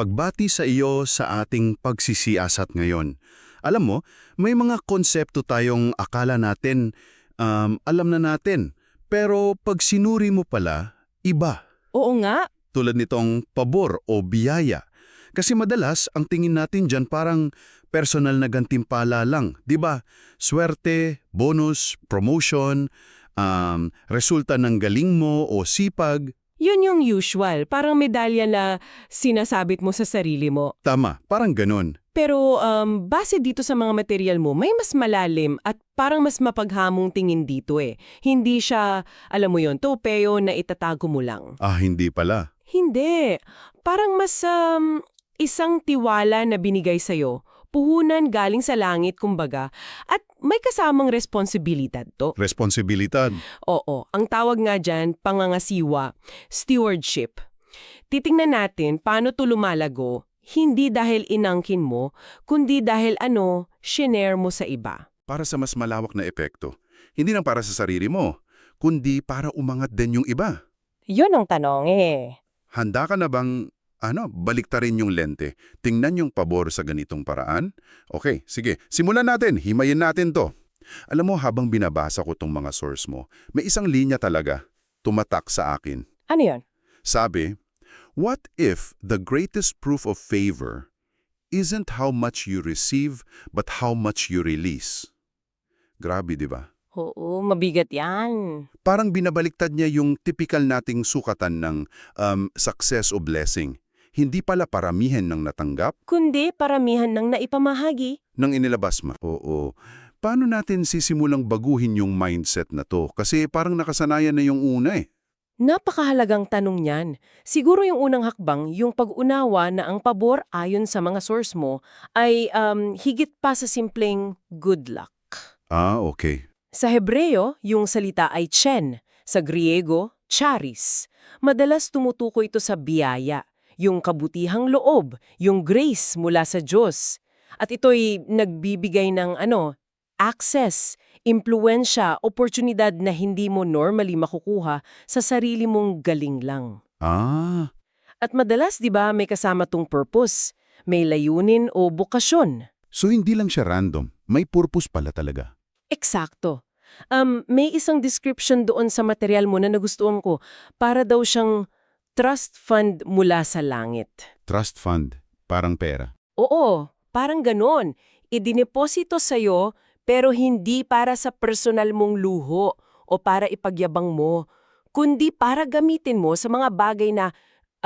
pagbati sa iyo sa ating pagsisiyasat ngayon. Alam mo, may mga konsepto tayong akala natin, um, alam na natin, pero pag sinuri mo pala, iba. Oo nga, Tulad nitong pabor o biyaya. Kasi madalas, ang tingin natin dyan parang personal na gantimpala lang. 'di ba? Swerte, bonus, promotion, um, resulta ng galing mo o sipag. Yun yung usual. Parang medalya na sinasabit mo sa sarili mo. Tama, parang ganun. Pero um, base dito sa mga material mo, may mas malalim at parang mas mapaghamong tingin dito eh. Hindi siya, alam mo yon topeo na itatago mo lang. Ah, hindi pala. Hindi. Parang mas um, isang tiwala na binigay sa'yo. Puhunan galing sa langit, kumbaga. At may kasamang responsibilidad to. Responsibilidad. Oo, ang tawag nga dyan, pangangasiwa, stewardship. Titingnan natin paano to lumalago, hindi dahil inangkin mo, kundi dahil ano, shinare mo sa iba. Para sa mas malawak na epekto. Hindi lang para sa sarili mo, kundi para umangat din yung iba. Yun ang tanong eh. Handa ka na bang, ano, baliktarin yung lente? Tingnan yung pabor sa ganitong paraan? Okay, sige. Simulan natin. Himayin natin to. Alam mo, habang binabasa ko tong mga source mo, may isang linya talaga tumatak sa akin. Ano yun? Sabi, What if the greatest proof of favor isn't how much you receive, but how much you release? Grabe, di ba? Oo, mabigat yan. Parang binabaliktad niya yung typical nating sukatan ng um, success o blessing. Hindi pala paramihan ng natanggap, Kundi paramihan ng naipamahagi. ng inilabas ma. Oo. Paano natin sisimulang baguhin yung mindset na to? Kasi parang nakasanayan na yung una eh. Napakahalagang tanong niyan. Siguro yung unang hakbang, yung pag-unawa na ang pabor ayon sa mga source mo ay um, higit pa sa simpleng good luck. Ah, okay. Sa Hebreo, yung salita ay chen. Sa Griego, charis. Madalas tumutukoy ito sa biyaya, yung kabutihang loob, yung grace mula sa Diyos. At ito'y nagbibigay ng ano, access, impluensya, oportunidad na hindi mo normally makukuha sa sarili mong galing lang. Ah, At madalas, di ba, may kasama tong purpose, may layunin o bukasyon. so hindi lang siya random. May purpose pala talaga. Eksakto. Um, may isang description doon sa material mo na nagustuhan ko. Para daw siyang trust fund mula sa langit. Trust fund, parang pera. Oo, parang ganon. Idineposito sa'yo pero hindi para sa personal mong luho o para ipagyabang mo, kundi para gamitin mo sa mga bagay na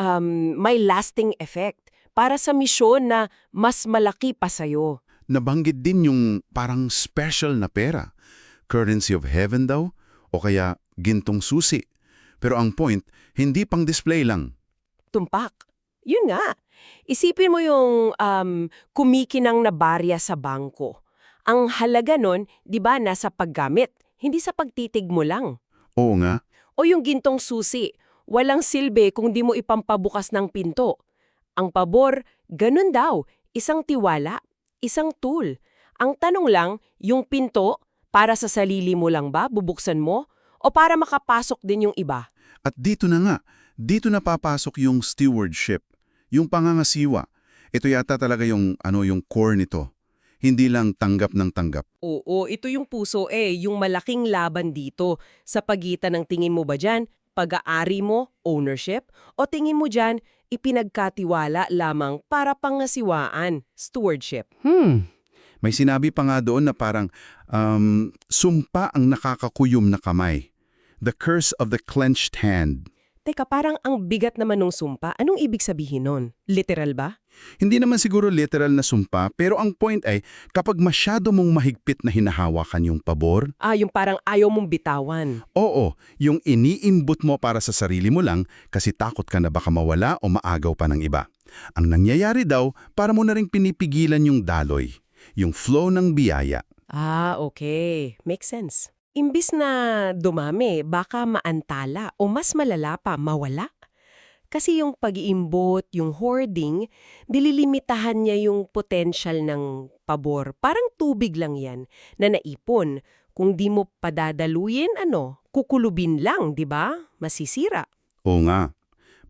um, may lasting effect, para sa misyon na mas malaki pa sa'yo. Nabanggit din yung parang special na pera. Currency of heaven daw, o kaya gintong susi. Pero ang point, hindi pang display lang. tumpak. Yun nga. Isipin mo yung um, kumikinang na barya sa bangko. Ang halaga nun, di ba, nasa paggamit, hindi sa pagtitig mo lang. Oo nga, O yung gintong susi, walang silbi kung di mo ipampabukas ng pinto. Ang pabor, ganun daw, isang tiwala, isang tool. Ang tanong lang, yung pinto, para sa sarili mo lang ba, bubuksan mo? O para makapasok din yung iba? At dito na nga, dito na papasok yung stewardship, yung pangangasiwa. Ito yata talaga yung, ano, yung core nito. Hindi lang tanggap ng tanggap. Oo, ito yung puso eh, yung malaking laban dito. Sa pagitan ng tingin mo ba dyan, pag-aari mo, ownership, o tingin mo dyan, ipinagkatiwala lamang para pangasiwaan, stewardship. Hmm. May sinabi pa nga doon na parang um, sumpa ang nakakakuyom na kamay. The curse of the clenched hand. Teka, parang ang bigat naman nung sumpa. Anong ibig sabihin nun? Literal ba? Hindi naman siguro literal na sumpa, pero ang point ay kapag masyado mong mahigpit na hinahawakan yung pabor, Ah, yung parang ayaw mong bitawan. oo, yung iniimbot mo para sa sarili mo lang kasi takot ka na baka mawala o maagaw pa ng iba. Ang nangyayari daw, para mo na rin pinipigilan yung daloy, yung flow ng biyaya. Ah, okay. Makes sense. Imbis na dumami, baka maantala o mas malala pa, mawala. Kasi yung pag-iimbot, yung hoarding, dililimitahan niya yung potential ng pabor. Parang tubig lang yan na naipon. Kung di mo padadaluyin, ano, kukulubin lang, di ba? Masisira. Oo nga.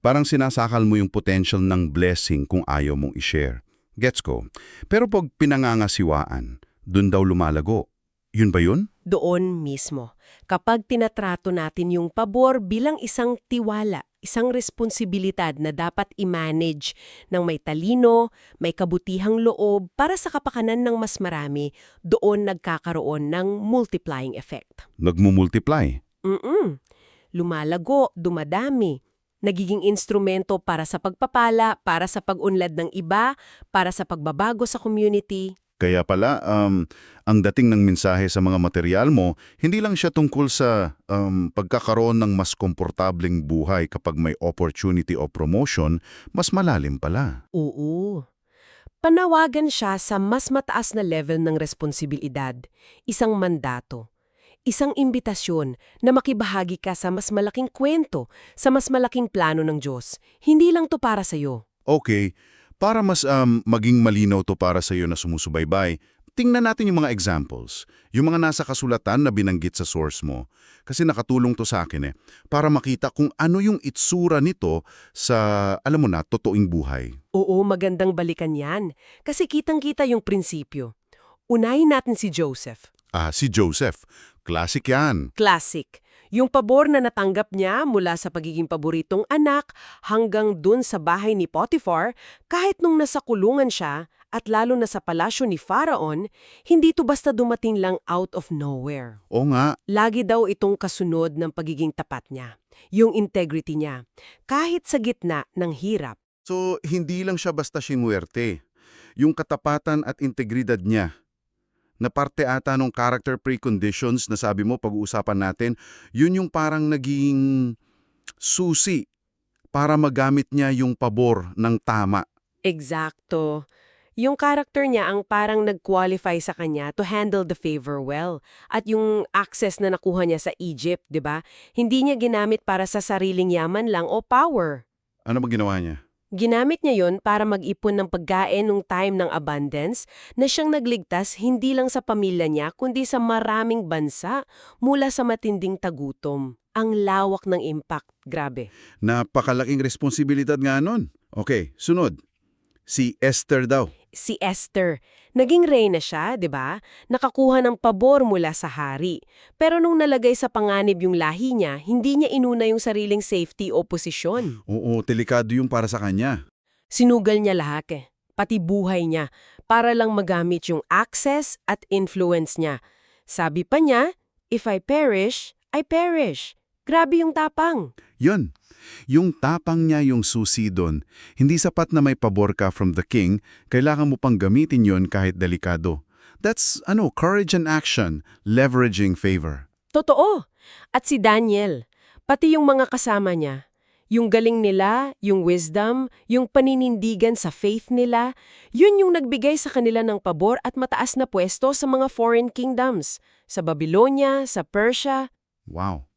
Parang sinasakal mo yung potential ng blessing kung ayaw mong i-share. Gets ko. Pero pag pinangangasiwaan, dun daw lumalago. Yun ba yun? Doon mismo, kapag tinatrato natin yung pabor bilang isang tiwala, isang responsibilidad na dapat i-manage ng may talino, may kabutihang loob para sa kapakanan ng mas marami, doon nagkakaroon ng multiplying effect. Nagmumultiply. Mm-mm. Lumalago, dumadami. Nagiging instrumento para sa pagpapala, para sa pag-unlad ng iba, para sa pagbabago sa community. Kaya pala, um, ang dating ng mensahe sa mga material mo, hindi lang siya tungkol sa um, pagkakaroon ng mas komportableng buhay kapag may opportunity o promotion, mas malalim pala. Oo. Panawagan siya sa mas mataas na level ng responsibilidad, isang mandato, isang imbitasyon na makibahagi ka sa mas malaking kwento, sa mas malaking plano ng Diyos. Hindi lang to para sa'yo. Okay, para mas um, maging malinaw to para sa iyo na sumusubaybay, tingnan natin yung mga examples. Yung mga nasa kasulatan na binanggit sa source mo. Kasi nakatulong to sa akin eh. Para makita kung ano yung itsura nito sa, alam mo na, totoong buhay. Oo, magandang balikan yan. Kasi kitang-kita yung prinsipyo. Unahin natin si Joseph. Ah, si Joseph. Classic yan. Classic. Yung pabor na natanggap niya mula sa pagiging paboritong anak hanggang dun sa bahay ni Potiphar, kahit nung nasa kulungan siya at lalo na sa palasyo ni Pharaon, hindi to basta dumating lang out of nowhere. O nga, Lagi daw itong kasunod ng pagiging tapat niya, yung integrity niya, kahit sa gitna ng hirap. So, hindi lang siya basta sinuwerte. Yung katapatan at integridad niya, na parte ata ng character preconditions na sabi mo pag-uusapan natin, yun yung parang naging susi para magamit niya yung pabor ng tama. Eksakto. Yung character niya ang parang nag-qualify sa kanya to handle the favor well. At yung access na nakuha niya sa Egypt, di ba? Hindi niya ginamit para sa sariling yaman lang o power. Ano ba ginawa niya? Ginamit niya yon para mag-ipon ng pagkain nung time ng abundance na siyang nagligtas hindi lang sa pamilya niya kundi sa maraming bansa mula sa matinding tagutom. Ang lawak ng impact, grabe. Napakalaking responsibilidad nga nun. Okay, sunod. Si Esther daw. Si Esther, naging reyna siya, 'di ba? Nakakuha ng pabor mula sa hari. Pero nung nalagay sa panganib yung lahi niya, hindi niya inuna yung sariling safety o posisyon. Oo, delikado yung para sa kanya. Sinugal niya lahat eh, pati buhay niya, para lang magamit yung access at influence niya. Sabi pa niya, if I perish, I perish. Grabe yung tapang. Yun. Yung tapang niya yung susi doon. Hindi sapat na may pabor ka from the king, kailangan mo pang gamitin yon kahit delikado. That's, ano, courage and action, leveraging favor. Totoo. At si Daniel, pati yung mga kasama niya, yung galing nila, yung wisdom, yung paninindigan sa faith nila, yun yung nagbigay sa kanila ng pabor at mataas na pwesto sa mga foreign kingdoms, sa Babylonia, sa Persia. Wow.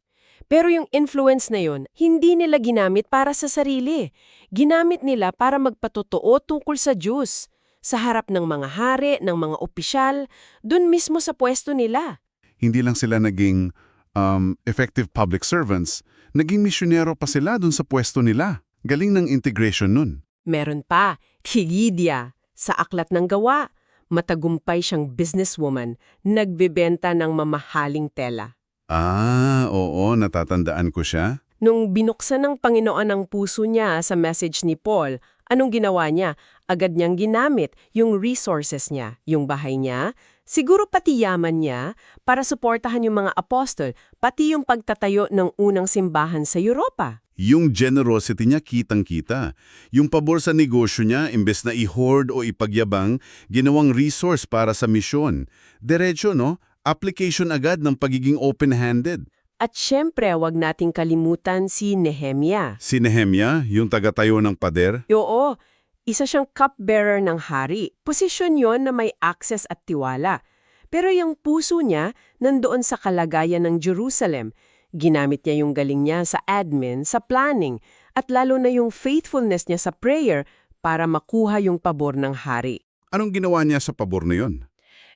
Pero yung influence na yun, hindi nila ginamit para sa sarili. Ginamit nila para magpatotoo tungkol sa Diyos. Sa harap ng mga hari, ng mga opisyal, dun mismo sa pwesto nila. Hindi lang sila naging um, effective public servants, naging misyonero pa sila dun sa pwesto nila. Galing ng integration nun. Meron pa, Higidia, sa aklat ng gawa. Matagumpay siyang businesswoman, nagbebenta ng mamahaling tela. Ah, oo, natatandaan ko siya. Nung binuksan ng Panginoon ang puso niya sa message ni Paul, anong ginawa niya? Agad niyang ginamit yung resources niya, yung bahay niya, siguro pati yaman niya para suportahan yung mga apostol, pati yung pagtatayo ng unang simbahan sa Europa. Yung generosity niya kitang-kita. Yung pabor sa negosyo niya, imbes na i-hoard o ipagyabang, ginawang resource para sa misyon. Diretso, no? Application agad ng pagiging open-handed. At syempre, wag nating kalimutan si Nehemia. Si Nehemia, yung tagatayo ng pader, Oo, isa siyang cupbearer ng hari. Posisyon yon na may access at tiwala. Pero yung puso niya nandoon sa kalagayan ng Jerusalem. Ginamit niya yung galing niya sa admin, sa planning, at lalo na yung faithfulness niya sa prayer para makuha yung pabor ng hari. anong ginawa niya sa pabor na yon?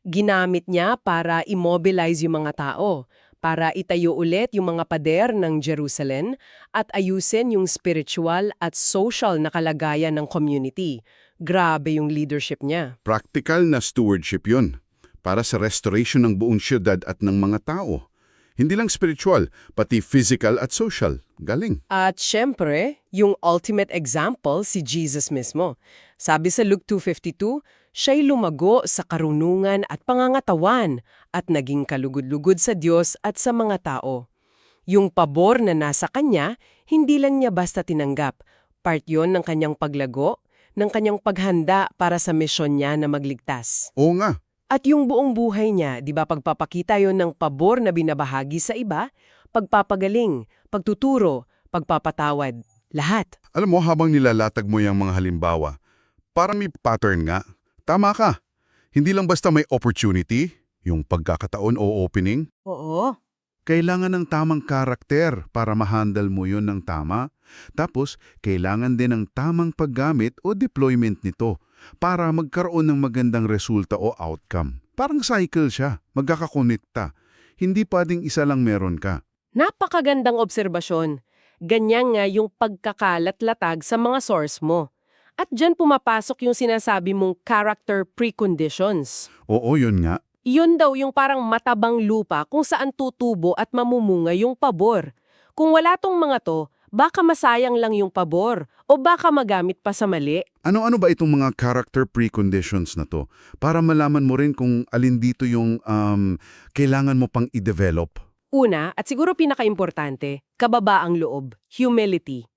Ginamit niya para immobilize yung mga tao, para itayo ulit yung mga pader ng Jerusalem at ayusin yung spiritual at social na kalagayan ng community. Grabe yung leadership niya. Practical na stewardship yun para sa restoration ng buong syudad at ng mga tao. Hindi lang spiritual, pati physical at social. Galing. At syempre, yung ultimate example si Jesus mismo. Sabi sa Luke 2.52, siya'y lumago sa karunungan at pangangatawan at naging kalugod-lugod sa Diyos at sa mga tao. Yung pabor na nasa kanya, hindi lang niya basta tinanggap. Part yon ng kanyang paglago, ng kanyang paghanda para sa misyon niya na magligtas. Oo nga, At yung buong buhay niya, di ba pagpapakita yon ng pabor na binabahagi sa iba, pagpapagaling, pagtuturo, pagpapatawad, lahat. Alam mo, habang nilalatag mo yung mga halimbawa, parang may pattern nga. Tama ka. Hindi lang basta may opportunity, yung pagkakataon o opening. Oo. Kailangan ng tamang karakter para ma-handle mo yun ng tama. Tapos, kailangan din ng tamang paggamit o deployment nito para magkaroon ng magandang resulta o outcome. Parang cycle siya, magkakakonekta. Hindi pwedeng isa lang meron ka. Napakagandang obserbasyon. Ganyan nga yung pagkakalat-latag sa mga source mo. At dyan pumapasok yung sinasabi mong character preconditions. Oo, yun nga. Yun daw yung parang matabang lupa kung saan tutubo at mamumunga yung pabor. Kung wala tong mga to, baka masayang lang yung pabor o baka magamit pa sa mali. Ano-ano ba itong mga character preconditions na to? Para malaman mo rin kung alin dito yung um, kailangan mo pang i-develop. Una, at siguro pinakaimportante, kababaang loob, humility.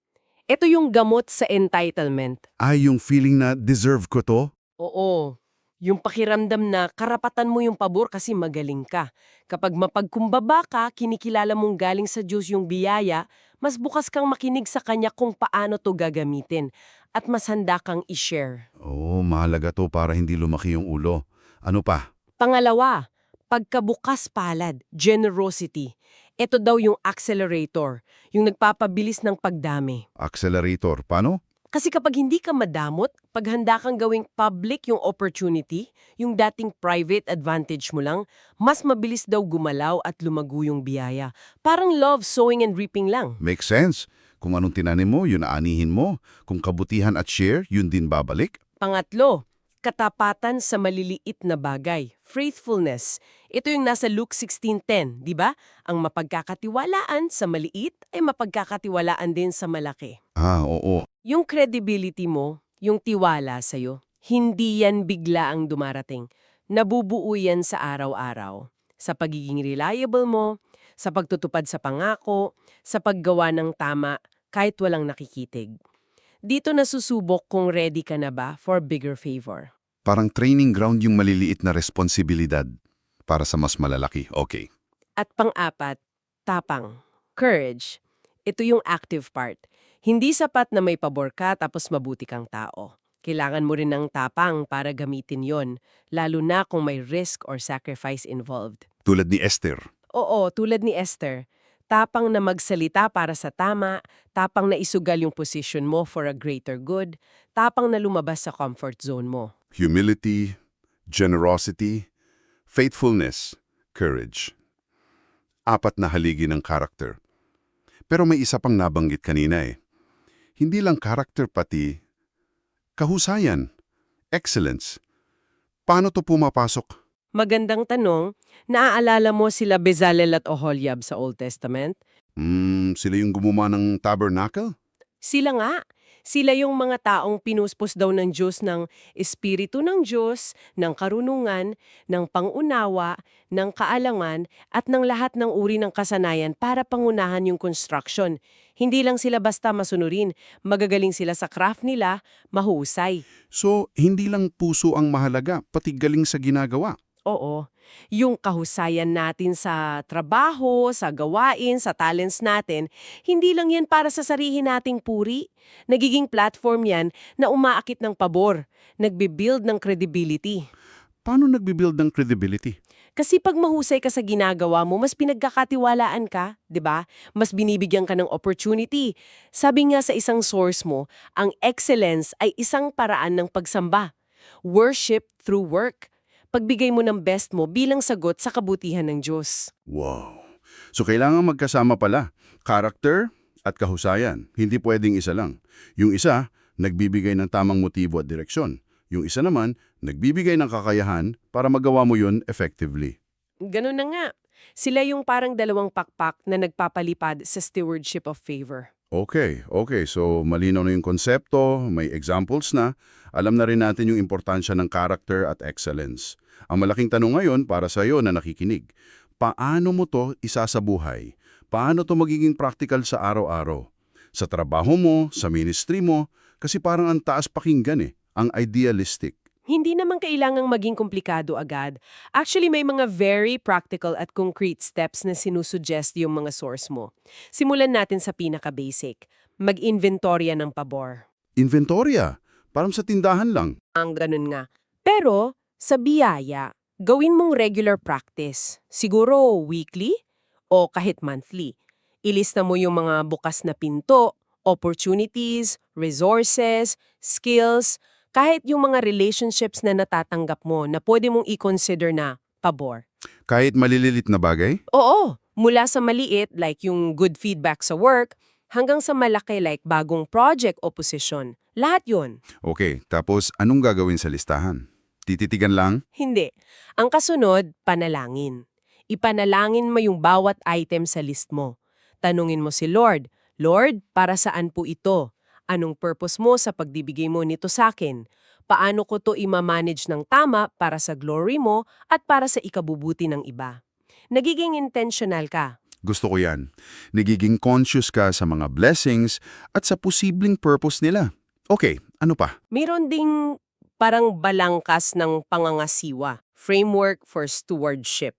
Ito yung gamot sa entitlement. Ay, yung feeling na deserve ko to? Oo. Yung pakiramdam na karapatan mo yung pabor kasi magaling ka. Kapag mapagkumbaba ka, kinikilala mong galing sa Diyos yung biyaya, mas bukas kang makinig sa Kanya kung paano to gagamitin at mas handa kang i-share. Oo, mahalaga to para hindi lumaki yung ulo. Ano pa? Pangalawa, pagkabukas palad, generosity. Ito daw yung accelerator, yung nagpapabilis ng pagdami. Accelerator. Paano? Kasi kapag hindi ka madamot, pag handa kang gawing public yung opportunity, yung dating private advantage mo lang, mas mabilis daw gumalaw at lumago yung biyaya. Parang love, sowing and reaping lang. Makes sense. Kung anong tinanim mo, yun aanihin mo. Kung kabutihan at share, yun din babalik. Pangatlo, katapatan sa maliliit na bagay. Faithfulness. Ito yung nasa Luke 16.10, di ba? Ang mapagkakatiwalaan sa maliit ay mapagkakatiwalaan din sa malaki. Ah, oo. Yung credibility mo, yung tiwala sa'yo, hindi yan bigla ang dumarating. Nabubuo yan sa araw-araw. Sa pagiging reliable mo, sa pagtutupad sa pangako, sa paggawa ng tama kahit walang nakikitig. Dito nasusubok kung ready ka na ba for bigger favor. Parang training ground yung maliliit na responsibilidad para sa mas malalaki. Okay. At pang-apat, tapang, courage. Ito yung active part. Hindi sapat na may pabor ka tapos mabuti kang tao. Kailangan mo rin ng tapang para gamitin yon, lalo na kung may risk or sacrifice involved. Tulad ni Esther. Oo, tulad ni Esther. Tapang na magsalita para sa tama, tapang na isugal yung position mo for a greater good, tapang na lumabas sa comfort zone mo. Humility, generosity, faithfulness, courage. Apat na haligi ng karakter. Pero may isa pang nabanggit kanina eh. Hindi lang karakter pati kahusayan, excellence. Paano to pumapasok? Magandang tanong, naaalala mo sila Bezalel at Oholiab sa Old Testament? Hmm, sila yung gumawa ng tabernacle? Sila nga. Sila yung mga taong pinuspos daw ng Diyos ng Espiritu ng Diyos, ng karunungan, ng pangunawa, ng kaalangan, at ng lahat ng uri ng kasanayan para pangunahan yung construction. Hindi lang sila basta masunurin, magagaling sila sa craft nila, mahusay. So, hindi lang puso ang mahalaga, pati galing sa ginagawa. Oo. Yung kahusayan natin sa trabaho, sa gawain, sa talents natin, hindi lang yan para sa sarili nating puri. Nagiging platform yan na umaakit ng pabor, nagbibuild ng credibility. Paano nagbibuild ng credibility? Kasi pag mahusay ka sa ginagawa mo, mas pinagkakatiwalaan ka, 'di ba? Mas binibigyan ka ng opportunity. Sabi nga sa isang source mo, ang excellence ay isang paraan ng pagsamba. Worship through work. Pagbigay mo ng best mo bilang sagot sa kabutihan ng Diyos. Wow. So kailangan magkasama pala, character at kahusayan. Hindi pwedeng isa lang. Yung isa, nagbibigay ng tamang motibo at direksyon. Yung isa naman, nagbibigay ng kakayahan para magawa mo yun effectively. Ganun na nga. Sila yung parang dalawang pakpak na nagpapalipad sa stewardship of favor. Okay, okay. So malinaw na yung konsepto, may examples na. Alam na rin natin yung importansya ng character at excellence. Ang malaking tanong ngayon para sa iyo na nakikinig, paano mo to isasabuhay? Paano to magiging practical sa araw-araw? Sa trabaho mo, sa ministry mo, kasi parang ang taas pakinggan eh, ang idealistic. Hindi naman kailangang maging komplikado agad. Actually, may mga very practical at concrete steps na sinusuggest yung mga source mo. Simulan natin sa pinaka-basic. Mag-inventorya ng pabor. Inventorya, parang sa tindahan lang. Ang ganun nga. Pero, sa biyaya, gawin mong regular practice. Siguro weekly o kahit monthly. Ilista mo yung mga bukas na pinto, opportunities, resources, skills, kahit yung mga relationships na natatanggap mo na pwede mong i-consider na pabor. Kahit malililit na bagay? Oo, mula sa maliit like yung good feedback sa work, hanggang sa malaki like bagong project o posisyon. Lahat yun. Okay, tapos anong gagawin sa listahan? Tititigan lang? Hindi. Ang kasunod, panalangin. Ipanalangin mo yung bawat item sa list mo. Tanungin mo si Lord, Lord, para saan po ito? Anong purpose mo sa pagdibigay mo nito sa akin? Paano ko to imamanage ng tama para sa glory mo at para sa ikabubuti ng iba? Nagiging intentional ka. Gusto ko yan. Nagiging conscious ka sa mga blessings at sa posibleng purpose nila. Okay, ano pa? Mayroon ding parang balangkas ng pangangasiwa, framework for stewardship.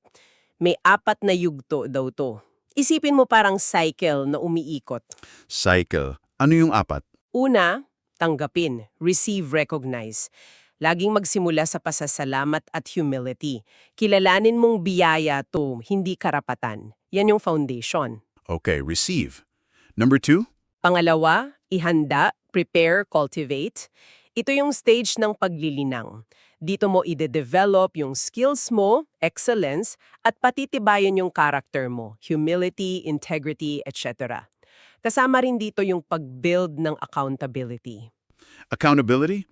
May apat na yugto daw to. Isipin mo parang cycle na umiikot. Cycle. Ano yung apat? Una, tanggapin, receive, recognize. Laging magsimula sa pasasalamat at humility. Kilalanin mong biyaya to, hindi karapatan. Yan yung foundation. Okay, receive. Number two? Pangalawa, ihanda, prepare, cultivate. Ito yung stage ng paglilinang. Dito mo ide-develop yung skills mo, excellence, at patitibayan yung character mo, humility, integrity, etc. Kasama rin dito yung pag-build ng accountability. Accountability?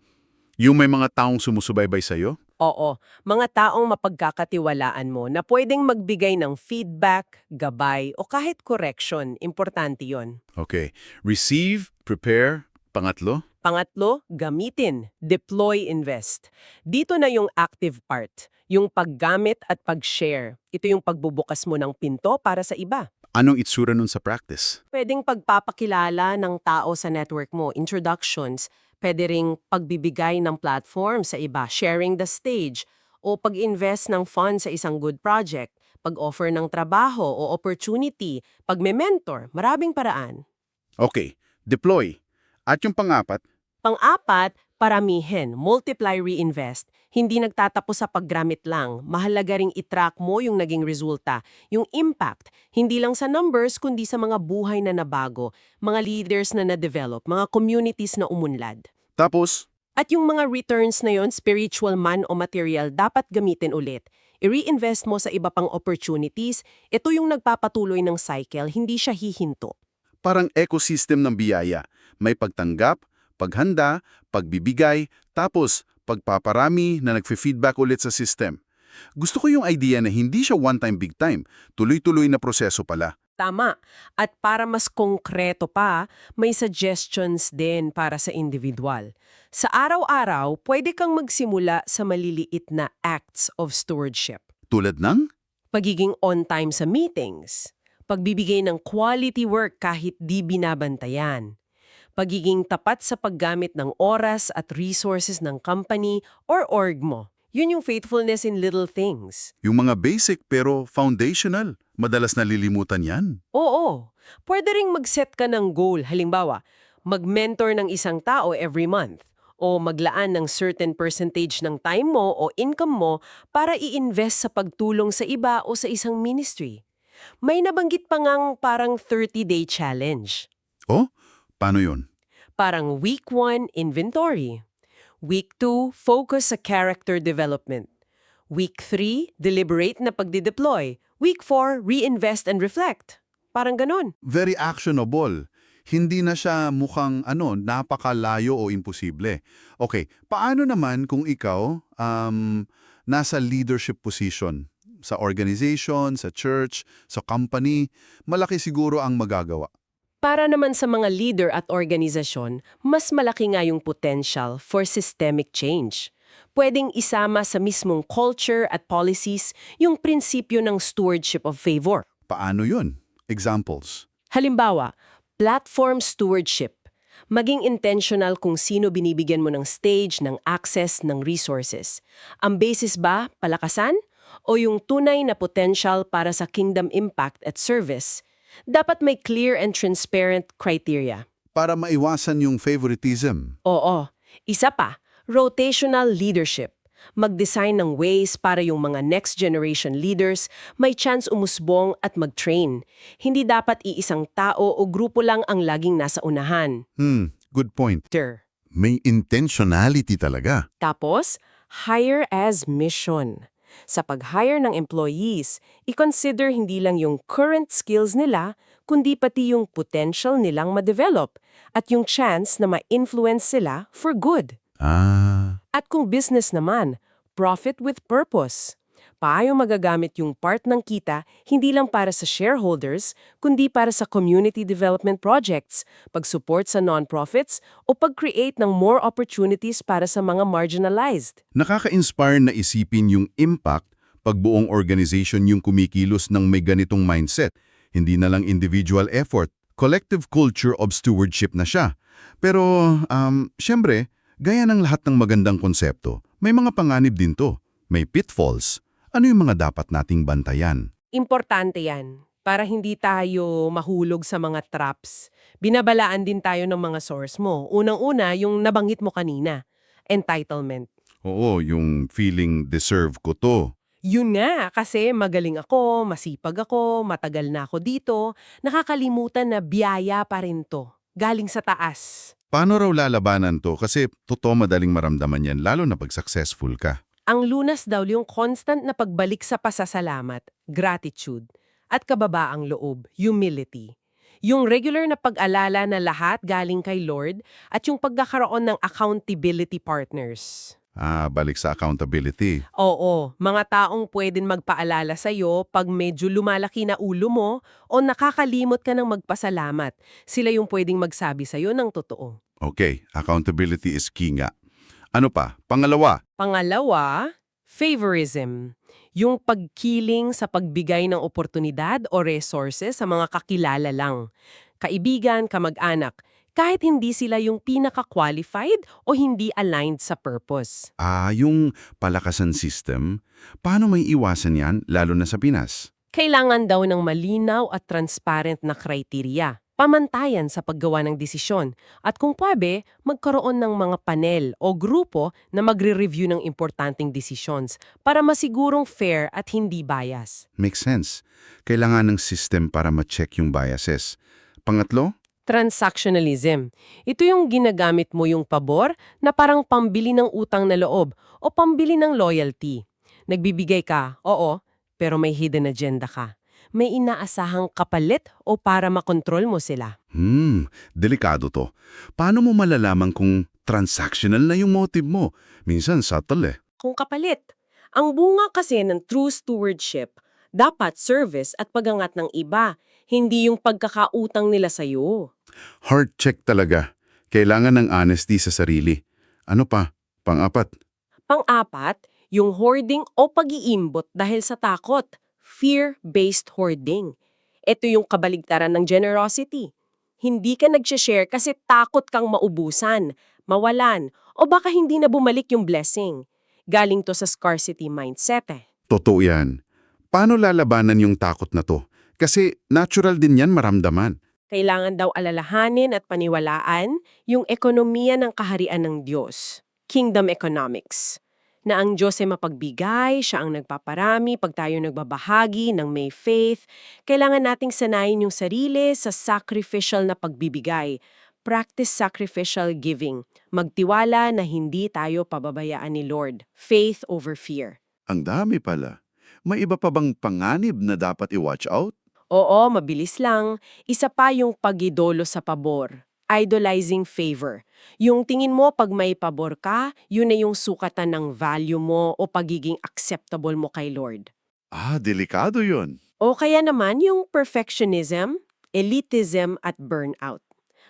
Yung may mga taong sumusubaybay sa'yo? Oo, mga taong mapagkakatiwalaan mo na pwedeng magbigay ng feedback, gabay, o kahit correction. Importante yon. Okay. Receive, prepare, pangatlo? Pangatlo, gamitin, deploy, invest. Dito na yung active part, yung paggamit at pag-share. Ito yung pagbubukas mo ng pinto para sa iba. Anong itsura nun sa practice? Pwedeng pagpapakilala ng tao sa network mo, introductions, pwede ring pagbibigay ng platform sa iba, sharing the stage, o pag-invest ng fund sa isang good project, pag-offer ng trabaho o opportunity, pag-mentor, maraming paraan. Okay. Deploy. At yung pangapat, Pang-apat, paramihin, multiply, reinvest. Hindi nagtatapos sa paggamit lang. Mahalaga ring itrack mo yung naging resulta, yung impact. Hindi lang sa numbers, kundi sa mga buhay na nabago, mga leaders na na-develop, mga communities na umunlad. tapos, At yung mga returns na yon, spiritual man o material, dapat gamitin ulit. I-reinvest mo sa iba pang opportunities. Ito yung nagpapatuloy ng cycle, hindi siya hihinto. parang ecosystem ng biyaya. May pagtanggap, paghanda, pagbibigay, tapos pagpaparami na nagfe-feedback ulit sa system. Gusto ko yung idea na hindi siya one-time big time, tuloy-tuloy na proseso pala. Tama. At para mas konkreto pa, may suggestions din para sa individual. Sa araw-araw, pwede kang magsimula sa maliliit na acts of stewardship. Tulad ng? Pagiging on-time sa meetings. Pagbibigay ng quality work kahit di binabantayan. Pagiging tapat sa paggamit ng oras at resources ng company or org mo. Yun yung faithfulness in little things. Yung mga basic pero foundational. Madalas nalilimutan yan. Oo. Pwede ring mag-set ka ng goal. Halimbawa, mag-mentor ng isang tao every month o maglaan ng certain percentage ng time mo o income mo para i-invest sa pagtulong sa iba o sa isang ministry. May nabanggit pa ngang parang 30-day challenge. Oh, paano yun? Parang week 1, inventory. Week 2, focus sa character development. Week 3, deliberate na pagdideploy. Week 4, reinvest and reflect. Parang ganon. Very actionable. Hindi na siya mukhang ano, napakalayo o imposible. Okay, paano naman kung ikaw um, nasa leadership position? Sa organization, sa church, sa company, malaki siguro ang magagawa. Para naman sa mga leader at organisasyon, mas malaki nga yung potential for systemic change. Pwedeng isama sa mismong culture at policies yung prinsipyo ng stewardship of favor. Paano yun? Examples. Halimbawa, platform stewardship. Maging intentional kung sino binibigyan mo ng stage, ng access, ng resources. Ang basis ba, palakasan? O yung tunay na potential para sa kingdom impact at service? Dapat may clear and transparent criteria. Para maiwasan yung favoritism. Oo. Isa pa, rotational leadership. Mag-design ng ways para yung mga next generation leaders may chance umusbong at mag-train. Hindi dapat iisang tao o grupo lang ang laging nasa unahan. Hmm, good point. Ter. May intentionality talaga. Tapos, hire as mission. Sa pag-hire ng employees, i-consider hindi lang yung current skills nila, kundi pati yung potential nilang ma-develop at yung chance na ma-influence sila for good. Ah, At kung business naman, profit with purpose. Paano magagamit yung part ng kita hindi lang para sa shareholders, kundi para sa community development projects, pag-support sa non-profits, o pag-create ng more opportunities para sa mga marginalized. nakaka-inspire na isipin yung impact pag buong organization yung kumikilos ng may ganitong mindset. Hindi na lang individual effort, collective culture of stewardship na siya. Pero, um, syempre, gaya ng lahat ng magandang konsepto, may mga panganib din to. May pitfalls. Ano yung mga dapat nating bantayan? Importante yan para hindi tayo mahulog sa mga traps. Binabalaan din tayo ng mga source mo. Unang-una, yung nabanggit mo kanina, entitlement. Oo, yung feeling deserve ko to. Yun nga, kasi magaling ako, masipag ako, matagal na ako dito, nakakalimutan na biyaya pa rin to. Galing sa taas. Paano raw lalabanan to? Kasi totoo madaling maramdaman yan, lalo na pag successful ka. Ang lunas daw yung constant na pagbalik sa pasasalamat, gratitude, at kababaang loob, humility. Yung regular na pag-alala na lahat galing kay Lord at yung pagkakaroon ng accountability partners. Ah, balik sa accountability. Oo, mga taong pwedeng magpaalala sa'yo pag medyo lumalaki na ulo mo o nakakalimot ka ng magpasalamat. Sila yung pwedeng magsabi sa'yo ng totoo. Okay, accountability is key nga. Ano pa? Pangalawa, Pangalawa, favorism. Yung pagkiling sa pagbigay ng oportunidad o resources sa mga kakilala lang. Kaibigan, kamag-anak, kahit hindi sila yung pinaka-qualified o hindi aligned sa purpose. ah, yung palakasan system, paano may iwasan yan, lalo na sa Pinas? Kailangan daw ng malinaw at transparent na kriteriya. Pamantayan sa paggawa ng desisyon at kung pwede, magkaroon ng mga panel o grupo na magre-review ng importanteng decisions para masigurong fair at hindi bias. Makes sense. Kailangan ng system para ma-check yung biases. Pangatlo, Transactionalism. Ito yung ginagamit mo yung pabor na parang pambili ng utang na loob o pambili ng loyalty. Nagbibigay ka, oo, pero may hidden agenda ka. May inaasahang kapalit o para makontrol mo sila. hmm, delikado to. Paano mo malalaman kung transactional na yung motive mo? Minsan subtle eh. Kung kapalit. Ang bunga kasi ng true stewardship, dapat service at pagangat ng iba, hindi yung pagkakautang nila sa'yo. Heart check talaga. Kailangan ng honesty sa sarili. Ano pa? Pang-apat, Pang-apat, yung hoarding o pag-iimbot dahil sa takot, fear-based hoarding. Ito yung kabaligtaran ng generosity. Hindi ka nag-share kasi takot kang maubusan, mawalan, o baka hindi na bumalik yung blessing. Galing to sa scarcity mindset eh. Totoo yan. Paano lalabanan yung takot na to? Kasi natural din yan maramdaman. Kailangan daw alalahanin at paniwalaan yung ekonomiya ng kaharian ng Diyos, kingdom economics. Na ang Diyos ay mapagbigay, siya ang nagpaparami pag tayo nagbabahagi ng may faith. Kailangan nating sanayin yung sarili sa sacrificial na pagbibigay. Practice sacrificial giving. Magtiwala na hindi tayo pababayaan ni Lord. Faith over fear. Ang dami pala. May iba pa bang panganib na dapat i-watch out? Oo, mabilis lang. Isa pa yung pagidolo sa pabor. Idolizing favor. Yung tingin mo pag may pabor ka, yun na yung sukatan ng value mo o pagiging acceptable mo kay Lord. Ah, delikado yon. O kaya naman yung perfectionism, elitism at burnout.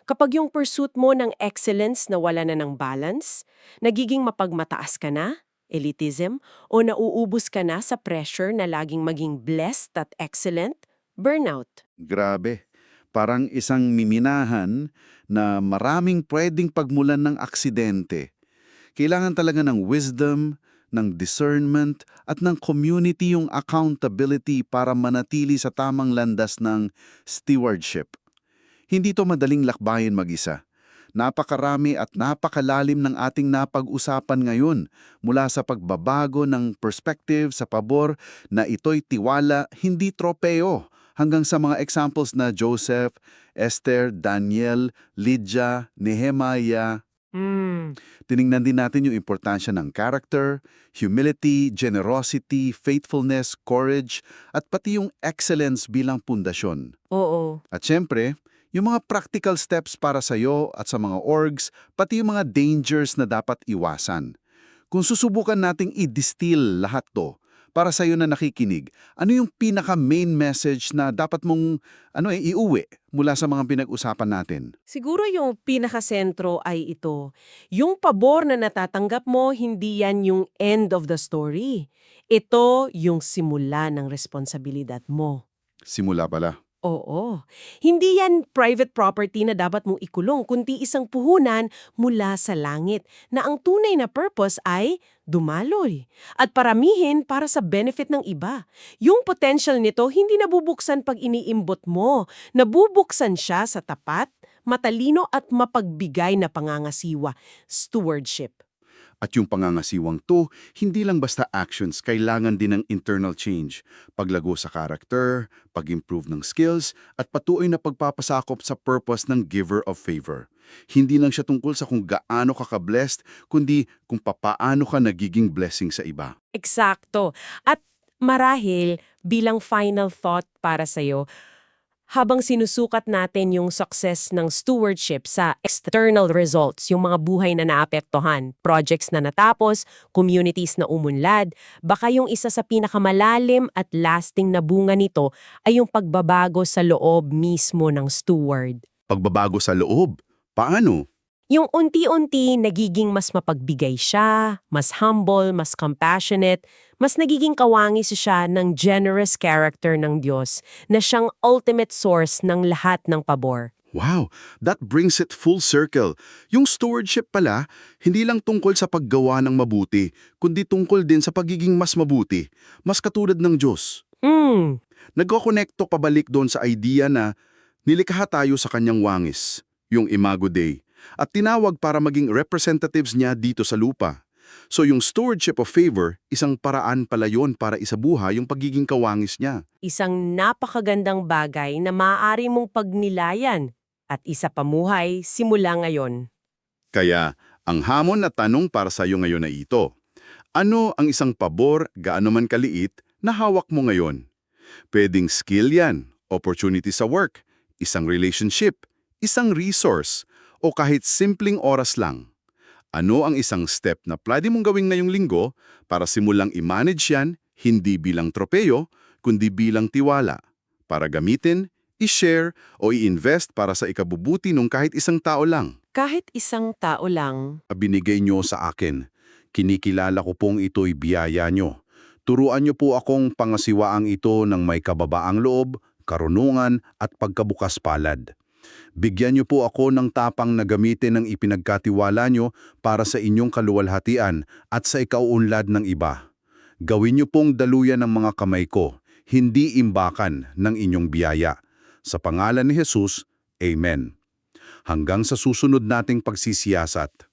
Kapag yung pursuit mo ng excellence na wala na ng balance, nagiging mapagmataas ka na, elitism, o nauubos ka na sa pressure na laging maging blessed at excellent, burnout. Grabe. Parang isang miminahan na maraming pwedeng pagmulan ng aksidente. Kailangan talaga ng wisdom, ng discernment, at ng community yung accountability para manatili sa tamang landas ng stewardship. Hindi to madaling lakbayin mag-isa. Napakarami at napakalalim ng ating napag-usapan ngayon mula sa pagbabago ng perspective sa pabor na ito'y tiwala, hindi tropeo, hanggang sa mga examples na Joseph, Esther, Daniel, Lydia, Nehemiah. Hmm. Tiningnan din natin yung importansya ng character, humility, generosity, faithfulness, courage, at pati yung excellence bilang pundasyon. Oo. At syempre, yung mga practical steps para sa iyo at sa mga orgs, pati yung mga dangers na dapat iwasan. Kung susubukan nating i-distill lahat to para sa iyo na nakikinig, ano yung pinaka-main message na dapat mong ano eh, iuwi mula sa mga pinag-usapan natin? Siguro yung pinakasentro ay ito. Yung pabor na natatanggap mo, hindi yan yung end of the story. Ito yung simula ng responsibilidad mo. Simula pala. Oo. Hindi yan private property na dapat mong ikulong, kundi isang puhunan mula sa langit na ang tunay na purpose ay dumaloy at paramihin para sa benefit ng iba. Yung potential nito hindi nabubuksan pag iniimbot mo. Nabubuksan siya sa tapat, matalino at mapagbigay na pangangasiwa, stewardship. At yung pangangasiwang to, hindi lang basta actions, kailangan din ng internal change. Paglago sa character, pag-improve ng skills, at patuloy na pagpapasakop sa purpose ng giver of favor. Hindi lang siya tungkol sa kung gaano ka ka-blessed, kundi kung papaano ka nagiging blessing sa iba. Eksakto. At marahil, bilang final thought para sa'yo, habang sinusukat natin yung success ng stewardship sa external results, yung mga buhay na naapektuhan, projects na natapos, communities na umunlad, baka yung isa sa pinakamalalim at lasting na bunga nito ay yung pagbabago sa loob mismo ng steward. Pagbabago sa loob. Paano? Yung unti-unti nagiging mas mapagbigay siya, mas humble, mas compassionate, mas nagiging kawangis siya ng generous character ng Diyos na siyang ultimate source ng lahat ng pabor. Wow, that brings it full circle. Yung stewardship pala, hindi lang tungkol sa paggawa ng mabuti, kundi tungkol din sa pagiging mas mabuti, mas katulad ng Diyos. Hmm, Nagkokonekto pabalik doon sa idea na nilikha tayo sa kanyang wangis, yung Imago Dei, at tinawag para maging representatives niya dito sa lupa. So yung stewardship of favor, isang paraan pala yon para isabuhay yung pagiging kawangis niya. isang napakagandang bagay na maaari mong pagnilayan at isa pamuhay simula ngayon. Kaya, ang hamon na tanong para sa iyo ngayon ay ito. Ano ang isang pabor, gaano man kaliit, na hawak mo ngayon? Pwedeng skill yan, opportunity sa work, isang relationship, isang resource, o kahit simpleng oras lang. Ano ang isang step na pwede mong gawing ngayong linggo para simulang i-manage yan, hindi bilang tropeyo, kundi bilang tiwala, para gamitin, i-share o i-invest para sa ikabubuti ng kahit isang tao lang? Kahit isang tao lang, binigay nyo sa akin. Kinikilala ko pong ito'y biyaya nyo. Turuan nyo po akong pangasiwaang ito ng may kababaang loob, karunungan at pagkabukas palad. Bigyan nyo po ako ng tapang na gamitin ang ipinagkatiwala nyo para sa inyong kaluwalhatian at sa ikauunlad ng iba. Gawin nyo pong daluyan ng mga kamay ko, hindi imbakan ng inyong biyaya. Sa pangalan ni Jesus, Amen. Hanggang sa susunod nating pagsisiyasat.